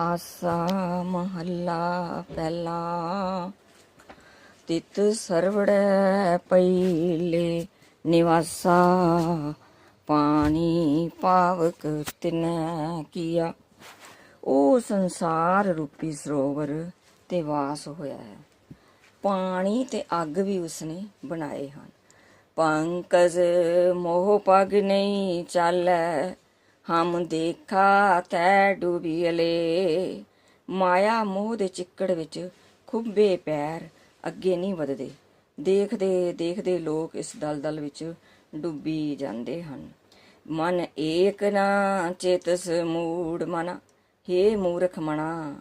ਆਸਾ ਮਹੱਲਾ ਪਹਿਲਾ। ਤਿਤ ਸਰਵੜੈ ਪਈਲੇ ਨਿਵਾਸਾ। ਪਾਣੀ ਪਾਵਕ ਤਿਨੈ ਕੀਆ। ਉਹ ਸੰਸਾਰ ਰੂਪੀ ਸਰੋਵਰ ਤੇ ਵਾਸ ਹੋਇਆ ਹੈ। ਪਾਣੀ ਤੇ ਅੱਗ ਵੀ ਉਸਨੇ ਬਣਾਏ ਹਨ। ਪੰਕਜ ਮੋਹ ਪਗ ਨਹੀਂ ਚਾਲੈ। ਹਮ ਦੇਖਾ ਤੈ ਡੁਬੀਲੇ ਮਾਇਆ ਮੋਹ ਦੇ ਚਿੱਕੜ ਵਿੱਚ ਖੁੱਬੇ ਪੈਰ, ਅੱਗੇ ਨਹੀਂ ਵਧਦੇ। ਦੇਖਦੇ ਦੇਖਦੇ ਲੋਕ ਇਸ ਦਲਦਲ ਵਿੱਚ ਡੁੱਬੀ ਜਾਂਦੇ ਹਨ। ਮਨ ਏਕ ਨਾ ਚੇਤਸ ਮੂੜ ਮਨਾ। ਹੇ ਮੂਰਖ ਮਣਾ,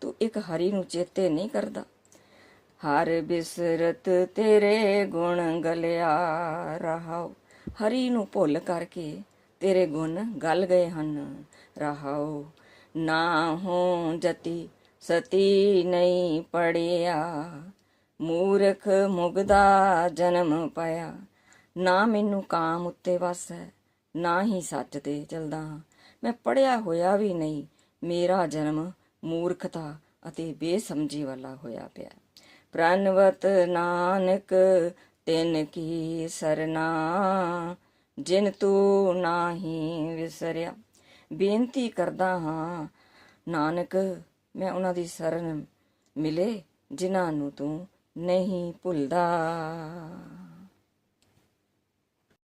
ਤੂੰ ਇੱਕ ਹਰੀ ਨੂੰ ਚੇਤੇ ਨਹੀਂ ਕਰਦਾ। ਹਰ ਬਿਸਰਤ ਤੇਰੇ ਗੁਣ ਗਲਿਆ ਰਹਾਉ ਹਰੀ ਨੂੰ ਭੁੱਲ ਕਰਕੇ ਤੇਰੇ ਗੁਣ ਗਲ ਗਏ ਹਨ ਰਹਾਉ ਨਾ ਹੋ ਜਤੀ, ਸਤੀ ਨਹੀਂ ਪੜਿਆ। ਮੂਰਖ ਮੁਗਦਾ ਜਨਮ ਪਾਇਆ। ਨਾ ਮੈਨੂੰ ਕਾਮ ਉੱਤੇ ਵਸ ਹੈ, ਨਾ ਹੀ ਸੱਚ ਤੇ ਚਲਦਾ ਮੈਂ ਪੜਿਆ ਹੋਇਆ ਵੀ ਨਹੀਂ, ਮੇਰਾ ਜਨਮ ਮੂਰਖਤਾ ਅਤੇ ਬੇਸਮਝੀ ਵਾਲਾ ਹੋਇਆ ਪਿਆ। ਪ੍ਰਨਵਤ ਨਾਨਕ, ਤਿਨ ਕੀ ਸਰਨਾ। ਜਿਨ ਤੂੰ ਨਾਹੀ ਵਿਸਰਿਆ, ਬੇਨਤੀ ਕਰਦਾ ਹਾਂ, ਨਾਨਕ, ਮੈਂ ਉਹਨਾਂ ਦੀ ਸ਼ਰਨ ਮਿਲੇ ਜਿਨ੍ਹਾਂ ਨੂੰ ਤੂੰ ਨਹੀਂ ਭੁੱਲਦਾ।